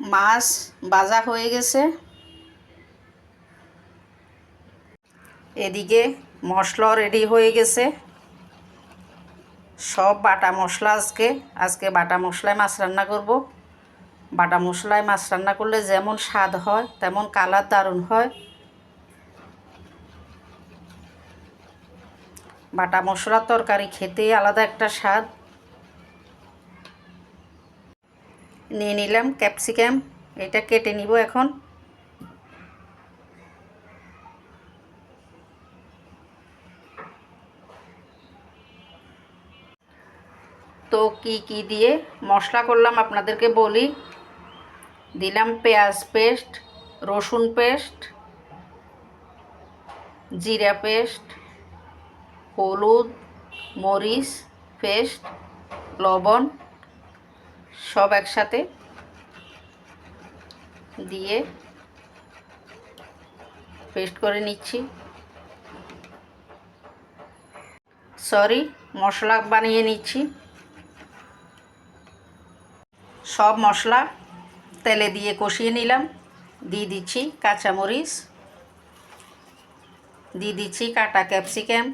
মাছ বাজা হয়ে গেছে। এদিকে মশলা রেডি হয়ে গেছে। সব বাটা মশলা আজকে আজকে বাটা মশলায় মাছ রান্না করব। বাটা মশলায় মাছ রান্না করলে যেমন স্বাদ হয়, তেমন কালার দারুণ হয়। বাটা মশলার তরকারি খেতেই আলাদা একটা স্বাদ। নিয়ে নিলাম ক্যাপসিকাম, এটা কেটে নিব এখন। তো কি কি দিয়ে মশলা করলাম আপনাদেরকে বলি। দিলাম পেঁয়াজ পেস্ট, রসুন পেস্ট, জিরা পেস্ট, হলুদ, মরিচ পেস্ট, লবণ। সব একসাথে দিয়ে পেস্ট করে নিচ্ছি। সরি, মশলা বানিয়ে নিচ্ছি। সব মশলা তেলে দিয়ে কষিয়ে নিলাম। দিয়ে দিচ্ছি কাঁচামরিচ। দিয়ে দিচ্ছি কাটা ক্যাপসিকাম।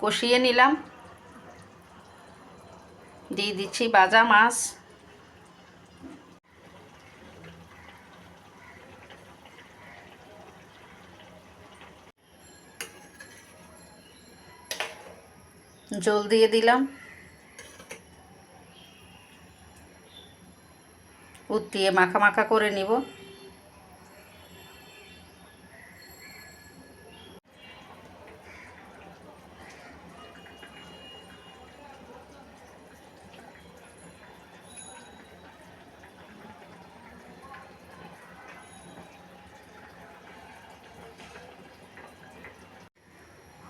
কষিয়ে নিলাম। দিয়ে দিচ্ছি বাজা মাছ। জল দিয়ে দিলাম। উত্তিয়ে মাখা মাখা করে নিব।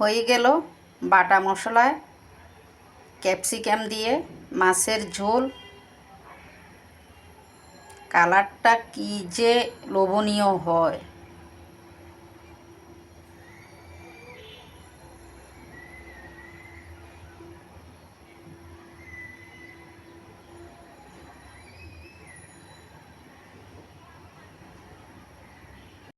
হয়ে গেল বাটা মশলায় ক্যাপসিকাম দিয়ে মাছের ঝোল। কালারটা কী যে লোভনীয় হয়।